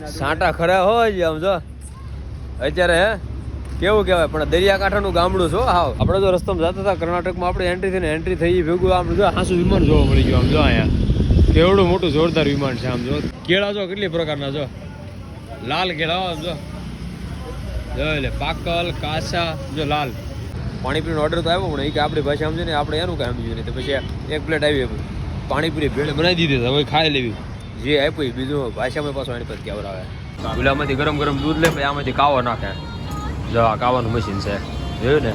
સાંટા ખરા હોય આમ જો. અત્યારે કેવું કહેવાય? પણ દરિયાકાંઠાનું ગામડું છો હાવ. આપણે જો રસ્તામાં જતા હતા, કર્ણાટકમાં આપણે એન્ટ્રી થઈને એન્ટ્રી થઈ ભેગું આમ જો, હાસુ વિમાન જોવા મળી ગયું આમ જો અહીંયા. કેવડું મોટું જોરદાર વિમાન છે આમ જો. કેળા જો, કેટલી પ્રકારના જો. લાલ કેળા આમ જો. એટલે પાકલ, કાસા, જો લાલ. પાણીપુરીનો ઓર્ડર તો આવ્યો, પણ એ કે આપણી ભાષા સમજે ને, આપણે એનું કાંઈ સમજ્યું નહીં પછી એક પ્લેટ આવી પાણીપુરી ભેળ બનાવી દીધી હવે ખાઈ લેવી. જે આપ્યું બીજું ભાષામાં પાછું એની પછી કેવડાવે? ગુલામાંથી ગરમ ગરમ દૂધ લે, પછી આમાંથી કાવો નાખે. જો આ કાવાનું મશીન છે. જોયું ને?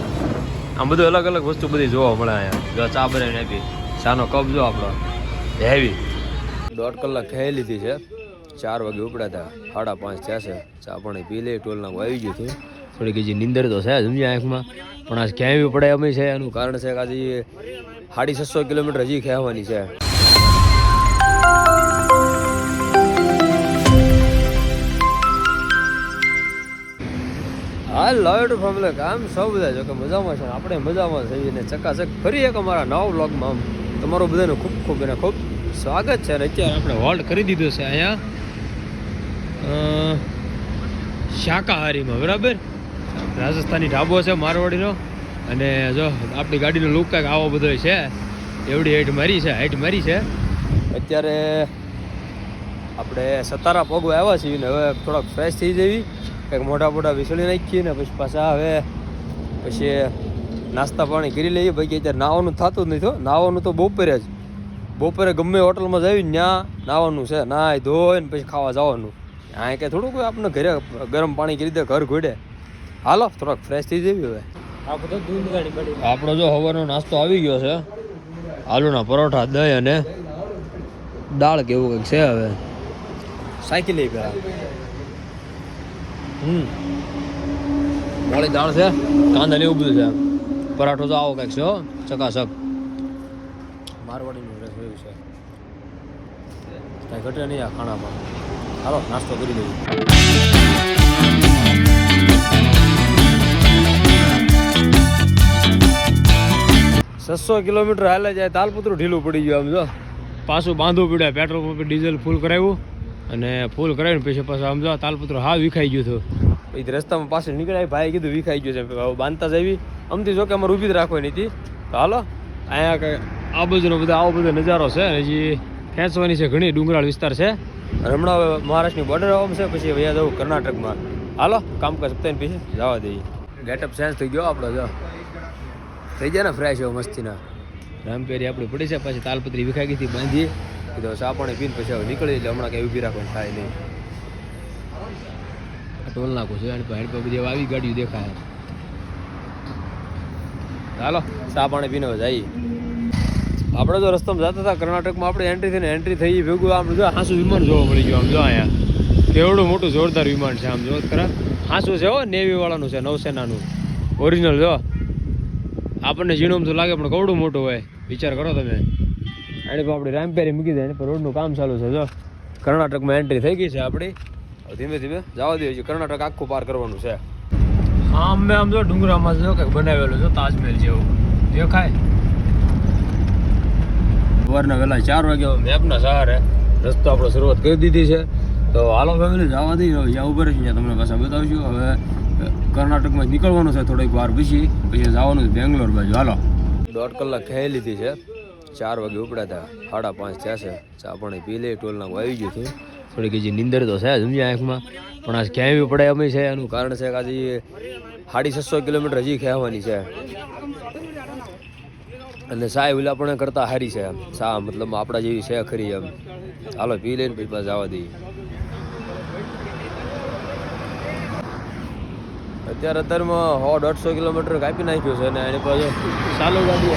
આમ બધું અલગ અલગ વસ્તુ બધી જોવા મળે અહીંયા. જો ચા બનાવીને આપી. ચાનો કપ જો આપણો. હેવી દોઢ કલાક ખાઈ લીધી છે. ચાર વાગે ઉપડ્યા હતા સાડા પાંચ થયા છે. ચા પાણી પી લે ટોલ નાખું આવી ગયું હતું થોડીક હજી નીંદર તો છે સમજ્યા આંખમાં? પણ આજ ક્યાંય બી પડે અમે છે. એનું કારણ છે કે આજે સાડી છસો કિલોમીટર હજી ખેવાની છે. હા ટુ ફેમિલી આમ સૌ બધા જો કે મજામાં છે આપણે મજામાં થઈએ ને ચકાચક ફરી એક અમારા નવા વ્લોગમાં તમારું બધાનું ખૂબ ખૂબ એને ખૂબ સ્વાગત છે અને અત્યારે આપણે હોલ્ડ કરી દીધો છે અહીંયા. શાકાહારીમાં, બરાબર? રાજસ્થાની ઢાબો છે મારવાડીનો. અને જો આપણી ગાડીનો લુક કાંઈક આવો બધો છે. એવડી હાઈટ મારી છે હાઈટ મારી છે. અત્યારે આપણે સતારા પગવા આવ્યા છીએ ને હવે થોડાક ફ્રેશ થઈ જવી કંઈક મોટા મોટા વિસળી નાખીએ ને પછી પાછા હવે પછી નાસ્તા પાણી કરી લઈએ. બાકી અત્યારે નાવાનું થતું જ નહીં હો. નાવાનું તો બપોરે જ. બપોરે ગમે હોટલમાં જઈ ત્યાં નાવાનું છે. નાય ધોઈ ને પછી ખાવા જવાનું. આ કે થોડુંક આપણે ઘરે ગરમ પાણી કરી દે ઘર ઘોડે. હાલો થોડોક ફ્રેશ થઈ જવી હવે. આપણો જો હવાનો નાસ્તો આવી ગયો છે. આલુના પરોઠા દહીં અને દાળ કેવું કંઈક છે હવે. સાયકલ લઈ ગયા હમ. મોળી દાળ છે કાંદા એવું બધું છે. પરાઠો તો આવો કંઈક છે હો ચકાચક મારવાડીનું રસ એવું છે. કાંઈ ઘટે નહીં આ ખાણામાં. હાલો નાસ્તો કરી દઈએ છસો કિલોમીટર હાલે જાય તાલપુત્રું ઢીલું પડી ગયું આમ જો. પાછું બાંધવું પડ્યા પેટ્રોલ પંપ ડીઝલ ફૂલ કરાવ્યું. અને ફૂલ કરાવીને પછી પાછું આમ જો તાલપુત્ર હા વિખાઈ ગયું હતું. પછી રસ્તામાં પાછળ નીકળ્યા ભાઈ કીધું વિખાઈ ગયું છે. બાંધતા જવી અમથી જો કે અમારે ઊભી જ રાખવાની હતી. તો હાલો અહીંયા કંઈ આ બાજુનો બધો આવો બધો નજારો છે અને હજી ખેંચવાની છે ઘણી ડુંગરાળ વિસ્તાર છે. અને હમણાં હવે મહારાષ્ટ્રની બોર્ડર છે પછી વયા જવું કર્ણાટકમાં. હાલો કામકાજ સપ્તાહ પછી જવા દઈએ. ગેટઅપ ચેન્જ થઈ ગયો આપણો જો. થઈ જાય ને ફ્રેશ એવો મસ્તીના. રામપેરી આપણી પડી છે પછી તાલપત્રી વિખાઈ ગઈ હતી બાંધીએ કીધું ચા પાણી પીને પછી હવે નીકળી એટલે હમણાં કંઈ ઊભી રાખવાનું થાય નહીં. ટોલ નાખું છે, એની પાસે બધી હવે આવી ગાડીઓ દેખાય. ચાલો ચા પાણી પીને જઈએ. આપણે તો રસ્તામાં જતા હતા, કર્ણાટકમાં આપણે એન્ટ્રી થઈને એન્ટ્રી થઈ ભેગું આમ જો, હાસુ વિમાન જોવા મળી ગયું, આમ જો અહીંયા. કેવડું મોટું જોરદાર વિમાન છે, આમ જો, ખરા? હાસુ છે હો નેવી વાળાનું છે, નૌસેનાનું. ઓરિજિનલ જો. આપણને ઝીણું તો લાગે, પણ કવડું મોટું હોય. વિચાર કરો તમે. એની આપણે રામપેરી મૂકી દે પર રોડનું કામ ચાલુ છે, જો. કર્ણાટકમાં એન્ટ્રી થઈ ગઈ છે આપણી. ધીમે ધીમે જવા દઈએ છીએ કર્ણાટક આખું પાર કરવાનું છે. આમ મેં આમ જો ડુંગરામાં જો કંઈક બનાવેલું છે, તાજમહેલ જેવું. દેખાય? સવારના વહેલા ચાર વાગ્યા મેપના સહારે રસ્તો આપણે શરૂઆત કરી દીધી છે. તો હાલો ફેમિલી જવા દઈએ. જ્યાં ઊભા છે ત્યાં તમને પાછા બતાવશું. હવે કર્ણાટકમાં નીકળવાનું છે થોડીક વાર પછી. પછી જવાનું છે બેંગ્લોર બાજુ. હાલો. દોઢ કલાક થઈ લીધી છે. ચાર વાગે ઉપડ્યા હતા સાડા પાંચ થયા છે. ચા પાણી પી લે ટોલ હું આવી ગયું હતું થોડીક હજી નીંદર તો છે સમજ્યા આંખમાં. પણ આજ ક્યાંય બી પડે અમે છે, એનું કારણ છે કે આજે સાડી છસો કિલોમીટર હજી ખેવાની છે. અને સાહેબ ઓલા કરતા હારી છે સા મતલબ આપણા જેવી છે ખરી એમ. હાલો, પી લઈને પછી પાછા જવા દઈએ. અત્યારે અત્યારમાં સો દોઢસો કિલોમીટર કાપી નાખ્યું છે અને એની પાસે ચાલુ ગાડી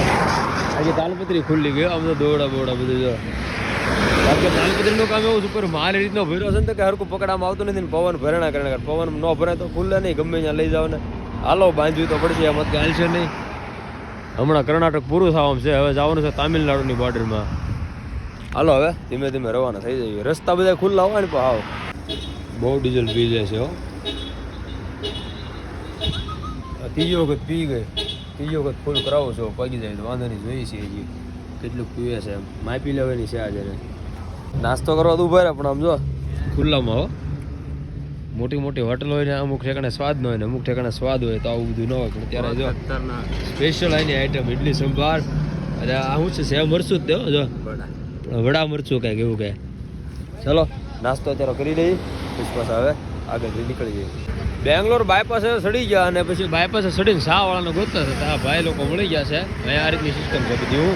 આજે તાલપત્રી ખુલ્લી ગયો આમ તો દોડા બોડા બધું જો. બાકી તાલપત્રીનું કામ એવું ઉપર મારી રીતનો ભર્યો છે ને કે હરકું પકડામાં આવતું નથી ને પવન ભરણા કરે પવન ન ભરે તો ખુલ્લે નહીં, ગમે ત્યાં લઈ જાવ ને. હાલો, બાંધ્યું તો પડશે, એમ કે હાલશે નહીં. હમણાં કર્ણાટક પૂરું થવાનું છે, હવે જવાનું છે તામિલનાડુની બોર્ડરમાં. હાલો, હવે ધીમે ધીમે રવાના થઈ જઈએ. રસ્તા બધા ખુલ્લા હોય ને, પણ આવો બહુ ડીઝલ પી જાય છે, હો આ ત્રીજી વખત પી ગઈ ત્રીજી વખત ફૂલ કરાવો છો પગી જાય તો વાંધો નહીં જોઈએ છીએ હજી. કેટલું પીવે છે માપી લેવાની છે આજે. નાસ્તો કરવા તો ઊભા રહે પણ આમ જો. ખુલ્લામાં હો. મોટી મોટી હોટલ હોય ને અમુક ઠેકાણે સ્વાદ ન હોય ને અમુક ઠેકાણે સ્વાદ હોય તો આવું બધું ન હોય. પણ ત્યારે જો સ્પેશિયલ આની આઈટમ ઇડલી સંભાર અને આ શું છે સેવ મરચું જ દેવો જો. વડા. મરચું કાંઈક એવું કાંઈ. ચલો નાસ્તો અત્યારે કરી લઈએ. પછી પાછા હવે આગળ નીકળી જઈએ. બેંગ્લોર બાયપાસે સડી ગયા અને પછી બાયપાસે સડીને શાહવાળાને ગોતતા હતા. આ ભાઈ લોકો મળી ગયા છે. અહીંયા આ રીતની સિસ્ટમ છે બધી હું.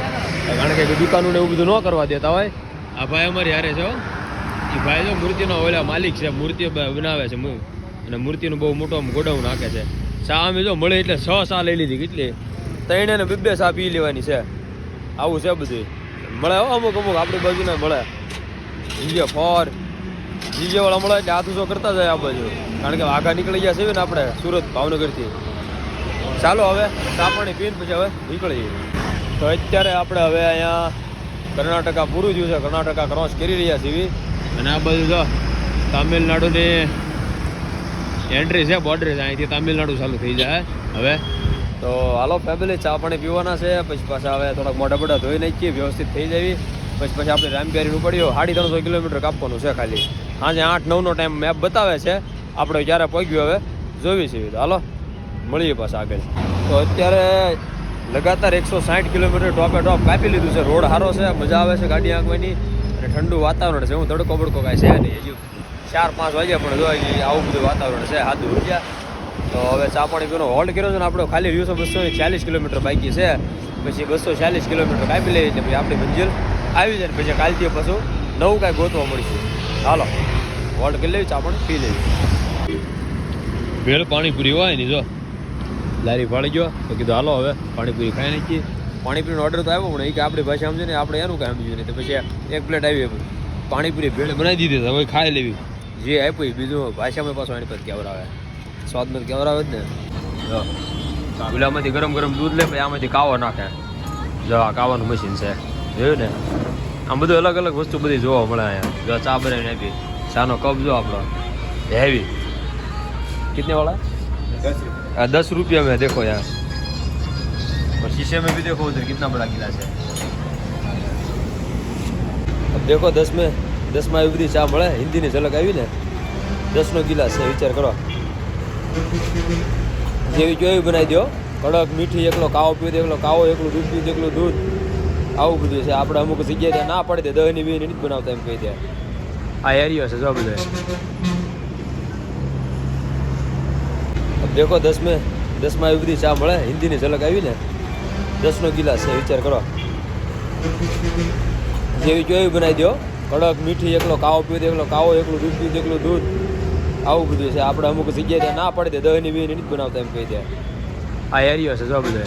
કારણ કે દુકાનો એવું બધું ન કરવા દેતા હોય. આ ભાઈ અમારી હારે છે. એ ભાઈ જો મૂર્તિનો ઓલા માલિક છે. મૂર્તિ બનાવે છે અને મૂર્તિનું બહુ મોટો ગોડાઉન નાખે છે. ચા અમે જો મળે એટલે છ સા લઈ લીધી. કેટલી? ત્રણે ને બે સા પી લેવાની છે. આવું છે બધું મળે અમુક અમુક. આપણી બાજુને મળે. ઇન્ડિયા ફોર જીજે વાળા મળે એટલે આધુસો કરતા જાય આ બાજુ. કારણ કે વાઘા નીકળી ગયા છે ને આપણે સુરત ભાવનગરથી. ચાલો હવે ચા પાણી પીને પછી હવે નીકળી જઈએ તો અત્યારે આપણે હવે અહીંયા કર્ણાટકા પૂરું થયું છે. કર્ણાટકા ક્રોસ કરી રહ્યા છીએ. અને આ બાજુ જો તામિલનાડુની એન્ટ્રી છે બોર્ડર છે. અહીંથી તામિલનાડુ ચાલુ થઈ જાય હવે. તો હાલો ફેમિલી ચા પાણી પીવાના છે. પછી પાછા હવે થોડાક મોટા મોટા ધોઈ નાખીએ, વ્યવસ્થિત થઈ જવી. પછી પછી આપણે રામપ્યારીનું પડ્યો. સાડી ત્રણસો કિલોમીટર કાપવાનું છે ખાલી. સાંજે આઠ, નવનો ટાઈમ મેપ બતાવે છે. આપણે ક્યારે પહોંચ્યું હવે, જોવી છીએ હાલો, મળીએ પાછા આગળ. તો અત્યારે લગાતાર એકસો સાઠ કિલોમીટર ટોપે ટોપ કાપી લીધું છે. રોડ સારો છે, મજા આવે છે ગાડી આંકવાની. અને ઠંડુ વાતાવરણ છે. હું તડકો બડકો કાંઈ છે નહીં. હજુ ચાર, પાંચ વાગ્યા પણ જો આવું બધું વાતાવરણ છે, હાથ રૂપિયા તો હવે ચા પાણી પીવાનો હોલ્ડ કર્યો છે ને આપણે. ખાલી રહ્યું છે બસો ચાલીસ કિલોમીટર બાકી છે. પછી બસો ચાલીસ કિલોમીટર કાપી લઈએ એટલે પછી આપણી મંજિલ આવી જાય ને પછી કાલથી પાછું નવું કાંઈ ગોતવા મળીશું. હાલો. હોલ્ડ કરી લેવી ચા પણ પી લેવી. ભેળ પાણીપુરી હોય ને જો. લારી ભાડી ગયો તો કીધું હાલો હવે પાણીપુરી ખાઈ નાખીએ. પાણીપુરીનો ઓર્ડર તો આવ્યો પણ એ કે આપણી ભાષા સમજે ને આપણે એનું કાંઈ સમજ્યું નહીં તો પછી એક પ્લેટ આવી પાણીપુરી ભેળ બનાવી દીધી હવે ખાઈ લેવી. જે આપ્યું બીજું ભાષામાં પાછું એની પર કેવરાવે સ્વાદમાં કેવરાવે જ ને. જો પેલામાંથી ગરમ ગરમ દૂધ લે પછી આમાંથી કાવો નાખે. જો આ કાવાનું મશીન છે. જોયું ને? આમ બધું અલગ અલગ વસ્તુ બધી જોવા મળે અહીંયા જો ચા બનાવીને આપી ચાનો કપ જો આપણો હેવી कितने वाला है हाँ, दस रुपया में देखो यार और शीशे में भी देखो उधर कितना बड़ा गिलास है अब देखो दस में दस में આવી બધી ચા મળે હિન્દીની ઝલક આવી ને દસનો ગિલાસ છે વિચાર કરો જેવી જોઈ બનાવી દો કડક મીઠી એકલો કાવો પીવો તો એકલો કાવો એકલું દૂધ પીવું તો એકલું દૂધ આવું બધું છે. આપણે અમુક જગ્યાએ ના પડે તે દહની બીની નથી બનાવતા એમ કહી દે આ એરિયો છે જો બધો. દેખો દસમે દસમાં આવી બધી ચા મળે? હિન્દીની ઝલક આવી ને? દસનો ગિલાસ છે વિચાર કરો. જેવી જોઈ બનાવી દો કડક મીઠી એકલો કાવો પીવો એકલો કાવો એકલું દૂધ પીવું એકલું દૂધ. આવું બધું છે. આપણે અમુક જગ્યાએ ના પડે તે દહની બીની નથી બનાવતા એમ કહી દે આ એરિયો છે જો બધો.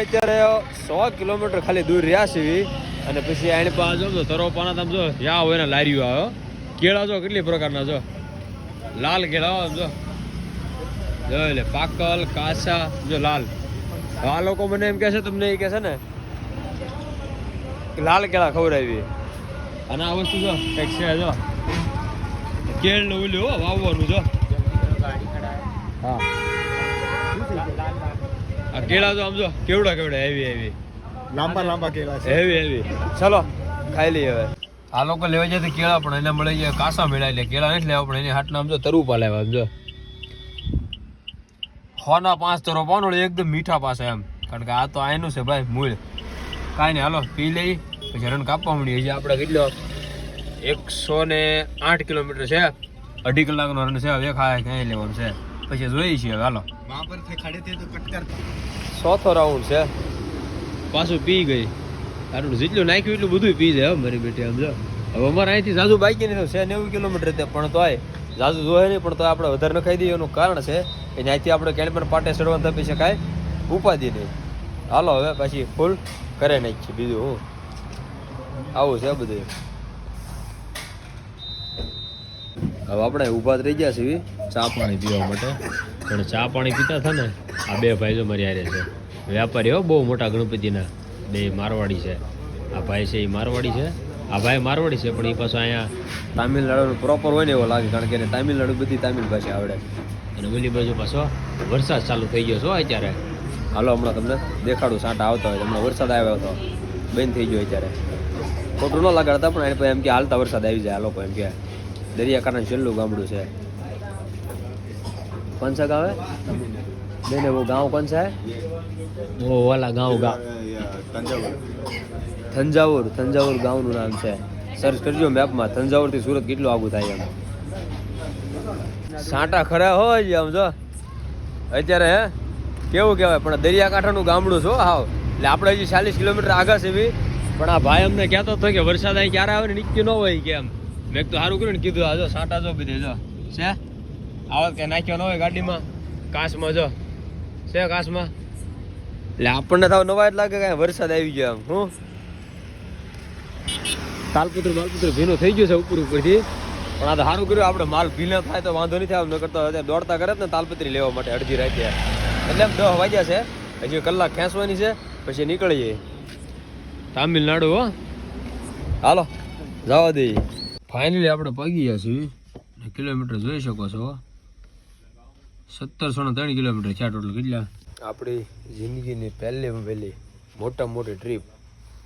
અત્યારે સો કિલોમીટર ખાલી દૂર રહ્યા છીએ અને પછી એની પાસે જો તરો પાના તમે જો, યા હોય ને લારીઓ આવ્યો. કેળા જો કેટલી પ્રકારના જો. લાલ કેળા આમ જો. જો એટલે પાકલ, કાસા, જો લાલ. આ લોકો મને એમ કહે છે, તમને એ કહે છે ને લાલ કેળા ખવડાવી. અને આ વસ્તુ જો, કંઈક છે જો. કેળ ને ઉલ્યું વાવવાનું જો. હા. આ કેળા તો આમ જો કેવડા કેવડા હેવી હેવી લાંબા લાંબા કેળા છે. હેવી હેવી ચલો ખાઈ લઈએ હવે. આ લોકો લેવા જાય તો કેળા પણ એને મળે છે કાસા મેળા એટલે કેળા નથી લેવા પણ એની હાટના આમ જો તરુ પા લેવા આમ જો. હોના પાંચ તરો પાનો એકદમ મીઠા પાસે એમ. કારણ કે આ તો આયનું છે ભાઈ મૂળ. કાંઈ નહીં હાલો પી લઈ પછી રન કાપવા મળીએ હજી આપણે કેટલો? એકસો ને આઠ કિલોમીટર છે. અઢી કલાકનો રન છે હવે ખાય ક્યાંય લેવાનું છે. પછી જોઈએ છીએ હવે હાલો ચોથો રાઉન્ડ છે. પાછું પી ગઈ. તારું જેટલું નાખ્યું એટલું બધું પી જાય મારી બેટી આમ જો. હવે અમારે અહીંથી ઝાઝુ બાઈકી નહીં છે નેવું કિલોમીટર તે પણ તોય ઝાઝુ જોઈએ નહીં પણ તો આપણે વધારે ન ખાઈ દઈએ એનું કારણ છે કે ત્યાંથી આપણે કેળમેર પાટે ચડવાનું તપી શકાય ઉપાધિ નહીં. હાલો હવે પછી ફૂલ કરે નાખીએ બીજું હું. આવું છે બધું હવે આપણે ઊભા થઈ ગયા છીએ ચા પાણી પીવા માટે. પણ ચા પાણી પીતા હતા ને આ બે ભાઈ જો મારી હારે છે. વેપારી હો બહુ મોટા ગણપતિના. બે મારવાડી છે. આ ભાઈ છે એ મારવાડી છે. આ ભાઈ મારવાડી છે પણ એ પાછો અહીંયા તામિલનાડુ પ્રોપર હોય ને એવો લાગે કારણ કે એને તામિલનાડુ બધી તામિલ ભાષા આવડે. અને ઓલી બાજુ પાછો વરસાદ ચાલુ થઈ ગયો છો અત્યારે. હાલો હમણાં તમને દેખાડું સાંટા આવતા હોય હમણાં વરસાદ આવ્યો હતો. બંધ થઈ ગયો અત્યારે. ખોટું ન લગાડતા પણ એને પછી એમ કે હાલતા વરસાદ આવી જાય આ લોકો એમ કે. દરિયાકાંઠાનું છેલ્લું ગામડું છે. કોણ સા ગાવ? નહીં નહીં વો ગાંવ કોણ સા વો વાલા ગાંવ ગાંવ થંજાવુર થંજાવુર ગામનું નામ છે. સર્ચ કરજો મેપમાં થંજાવુરથી સુરત કેટલું આગું થાય એમ. સાંટા ખરા હોય આમ જો. અત્યારે હે? કેવું કહેવાય? પણ દરિયાકાંઠાનું ગામડું છો હાવ. એટલે આપણે હજી ચાલીસ કિલોમીટર આગળ છે બી. પણ આ ભાઈ અમને કહેતો હતો કે વરસાદ અહીં ક્યારે આવે નીકળ્યું ન હોય કેમ. એમ મેં તો સારું કર્યું ને, કીધું આજો સાટા જો બધે જો. છે? આવત કે નાખ્યો ન હોય ગાડીમાં? કાસમાં જો. છે કાસમાં? એટલે આપણને તો નવા જ લાગે કે વરસાદ આવી ગયો આમ હું? તાલપુત્ર માલપુત્ર ભીનું થઈ ગયું છે ઉપર ઉપરથી. પણ આ તો સારું કર્યું, આપણે માલ ભીના થાય તો વાંધો નહીં થાય ન કરતો દોડતા કરે ને તાલપત્રી લેવા માટે અડધી રાતે. એટલે એમ દહ વાગ્યા છે, હજી કલાક ખેંચવાની છે, પછી નીકળીએ. તામિલનાડુ, હો. હાલો, જવા દઈએ ફાઇનલી આપણે પગી ગયા છીએ. કિલોમીટર જોઈ શકો છો. સત્તરસો ને ત્રણ કિલોમીટર છે ટોટલ કેટલા? આપણી જિંદગીની પહેલી પહેલી મોટા મોટી ટ્રીપ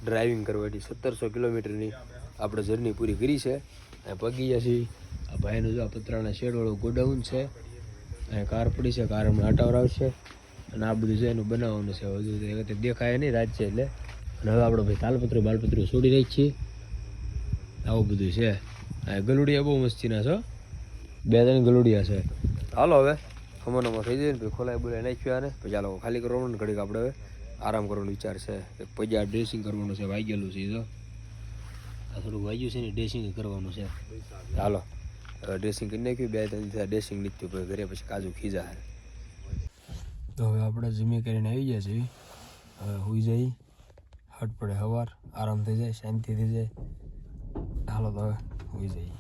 ડ્રાઇવિંગ કરવાની સત્તરસો કિલોમીટરની આપણે જર્ની પૂરી કરી છે. અને પગી ગયા છીએ. આ ભાઈનું જો આ પતરાના શેડવાળું ગોડાઉન છે. અને કાર પડી છે. કાર હમણાં આટાવર આવશે. અને આ બધું છે એનું બનાવવાનું છે. બધું તો દેખાય નહીં રાત છે એટલે. અને હવે આપણે ભાઈ તાલપત્રું બાલપત્રું છોડી રહી છીએ. આવું બધું છે. ગલુડિયા બહુ મસ્તીના છો? બે ત્રણ ગલુડિયા છે. હાલો હવે ખમણમાં થઈ જાય ને પછી ખોલાય બોલાય નાખ્યું ને પછી ચાલો ખાલી કરવાનું ને ઘડીક આપણે હવે આરામ કરવાનો વિચાર છે. પછી આ ડ્રેસિંગ કરવાનું છે વાગેલું છે જો આ થોડું વાગ્યું છે ને ડ્રેસિંગ કરવાનું છે. હાલો ડ્રેસિંગ કરી નાખ્યું બે ત્રણ દિવસ ડ્રેસિંગ લીધું પછી ઘરે પછી કાજુ ખીજા હે તો હવે આપણે જમી કરીને આવી ગયા છીએ. હવે હોઈ જઈ હટ પડે સવાર આરામ થઈ જાય શાંતિ થઈ જાય. હાલો તો હવે. coisa aí.